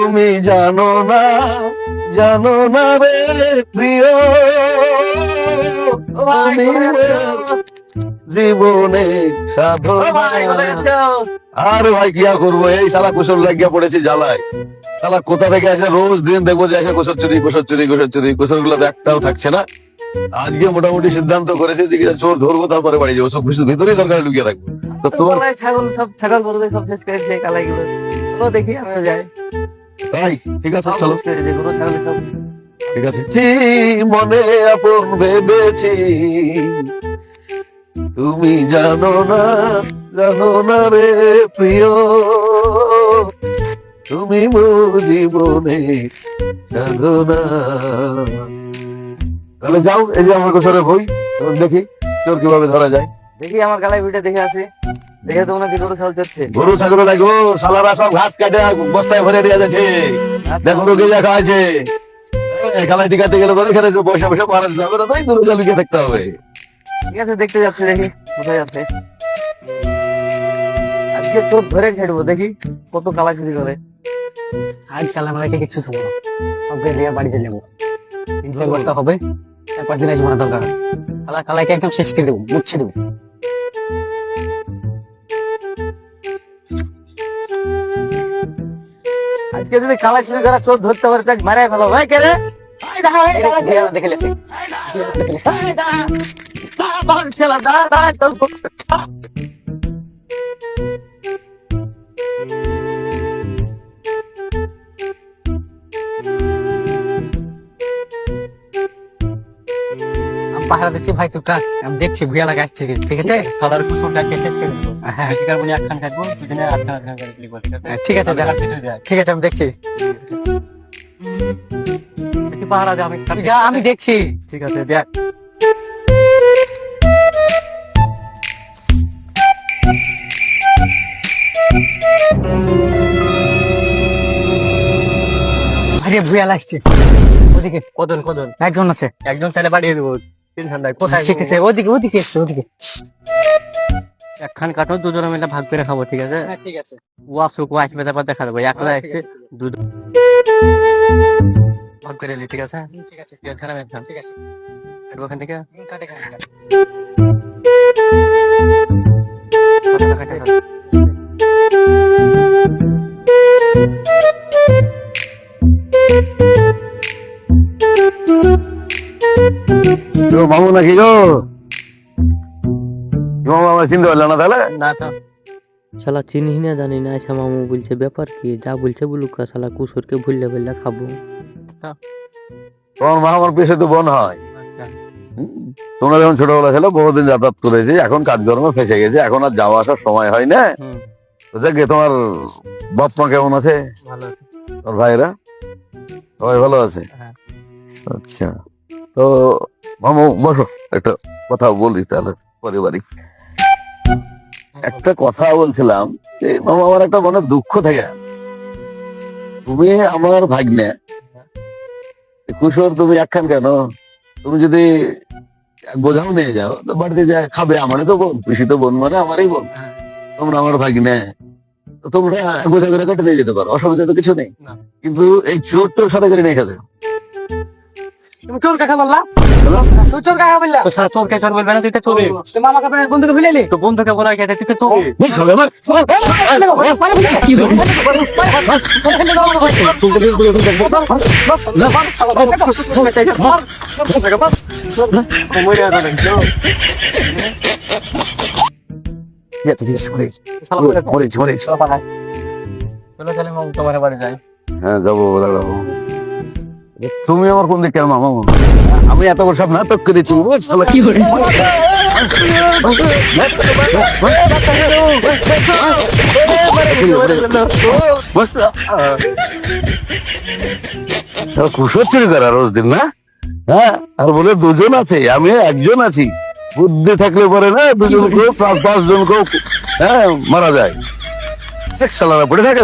তুমি জানো না জানো না রে প্রিয়। আমি জীবনে আরে ভাই কি করব? এই শালা কুশল লাগিয়া পড়েছি জ্বালায়। শালা কোথা থেকে আসে রোজ দিন দেখব যে আসে কুশল চুরি কুশল চুরি কুশল চুরি। কুশলগুলো একটাও থাকছে না। আজকে মোটামুটি সিদ্ধান্ত করেছে যে চোর ধরবো তারপরে বাড়ি যাব। সব কিছু ভিতরেই দরকার লুকিয়ে রাখব। তো তোমার ছাগল সব ছাগল গরু সব শেষ করেছে কালাই গুলো দেখি আমিও যাই। তাই ঠিক আছে চলো। শেষ করেছে গরু সব ঠিক আছে। মনে আপন ভেবেছি? তুমি জানো না জানো না রে প্রিয়। তুমি মোর জীবনে সাধনা তাহলে যাও এই যে আমার গোসরে বই দেখি চোর কীভাবে ধরা যায়। দেখি আমার গালায় ভিডিও দেখে আসে। দেখে তো মনে হচ্ছে গরু ছাগল চড়ছে। গরু ছাগল দেখো সালারা সব ঘাস কাটে বস্তায় ভরে দিয়ে যাচ্ছে। দেখো রোগে দেখা আছে খেলায় টিকাতে গেলে পরে এখানে বসে বসে মারা যাবে না তাই দূরে লুকিয়ে থাকতে হবে। ঠিক আছে দেখতে যাচ্ছে দেখি কোথায় যাচ্ছে আজকে চোর ধরে ছেড়বো দেখি কত কালা চুরি করে আজকাল আমাকে কিছু থাকব না। সবকে দিয়ে বাড়িতে যাব। চার হবে চার পাঁচ দিন আসব না দরকার একদম শেষ করে দেবো মুছে দেবো। আজকে যদি কালেকশন করা চোর ধরতে পারে তাকে মারাই ফেলো ভাই কে রে দা দাঁড়া, দা দাঁড়া, দেখে গেছে পাহারা দিচ্ছি ভাই তুই কাজ আমি দেখছি ভুয়া লাগাচ্ছি ঠিক আছে? খাবার কুসুমটা কে শেষ করে হ্যাঁ একখান কাটবো দুজনে আটখান আটখান করে ঠিক আছে ঠিক আছে দেখা। ঠিক আছে আমি দেখছি। পাহারা দে আমি যা আমি দেখছি। ঠিক আছে দেখ। আরে ভুয়া লাগছে ওদিকে। কদন কদন। একজন আছে? একজন ছেলে পাঠিয়ে দেবো। তিন ঠান্ডায় কোথায় ঠিক আছে ওদিকে ওদিকে এসছে ওদিকে। একখান কাটো দুজনে মিলে ভাগ করে খাব ঠিক আছে? হ্যাঁ ঠিক আছে। ও আসুক ও আসবে তারপর দেখা দেবো। একলা এসে দুজন ভাগ করে ঠিক আছে? ঠিক আছে। ঠিক আছে ওখান থেকে? কাটে কাটে? তো মামু নাকি গো? মামু আমার চিনতে পারল না তাহলে? না তো। শালা চিনি না জানি না। আচ্ছা মামু বলছে ব্যাপার কি? যা বলছে বলুক শালা কুসুরকে ভুললে ভুললে খাব। তোমার মা আমার পেশে তো বোন হয়। আচ্ছা। তোমরা যখন ছোটবেলা ছিল বহুদিন যাতায়াত করেছি এখন কাজকর্মে ফেসে গেছে এখন আর যাওয়া আসার সময় হয় না। দেখে তোমার বাপ মা কেমন আছে। তোর ভাইরা সবাই ভালো আছে? হ্যাঁ। আচ্ছা। তো মামু বসো। একটা কথা বলি তাহলে পারিবারিক একটা কথা বলছিলাম যে মামা আমার একটা মনে দুঃখ থেকে। তুমি আমার ভাগ্নে। কুশোর তুমি একখান কেন? তুমি যদি বোঝাও নিয়ে যাও তো বাড়িতে যা খাবে আমারই তো বোন। পিসি তো বোন মানে আমারই বোন। হ্যাঁ। তোমরা আমার ভাগ্নে। তো তোমরা বোঝা করে কেটে নিয়ে যেতে পারো। অসুবিধা তো কিছু নেই। কিন্তু এই চোরটা সাথে করে নিয়ে খেতে তুমি চোর কাকা বললা তুই চোর কাকা বললা তো সারা চোর বলবে না তুই তো চোরে তুই মামা কাপড় বন্ধুকে ভুলেলি তো বন্ধুকে বলা গেছে তুই তো চোরে তোমার বাড়ি যাই হ্যাঁ যাব যাব তুমি আমার কোন দিকে মামা? আমি এত বড় সব নাটক করেছি কি করে কুশোর চুরি করা রোজ দিন না? হ্যাঁ আর বলে দুজন আছে আমি একজন আছি। বুদ্ধি থাকলে পরে না দুজন কেউ পাঁচ পাঁচ জন কেউ হ্যাঁ মারা যায়। এক সালারা পড়ে থাকে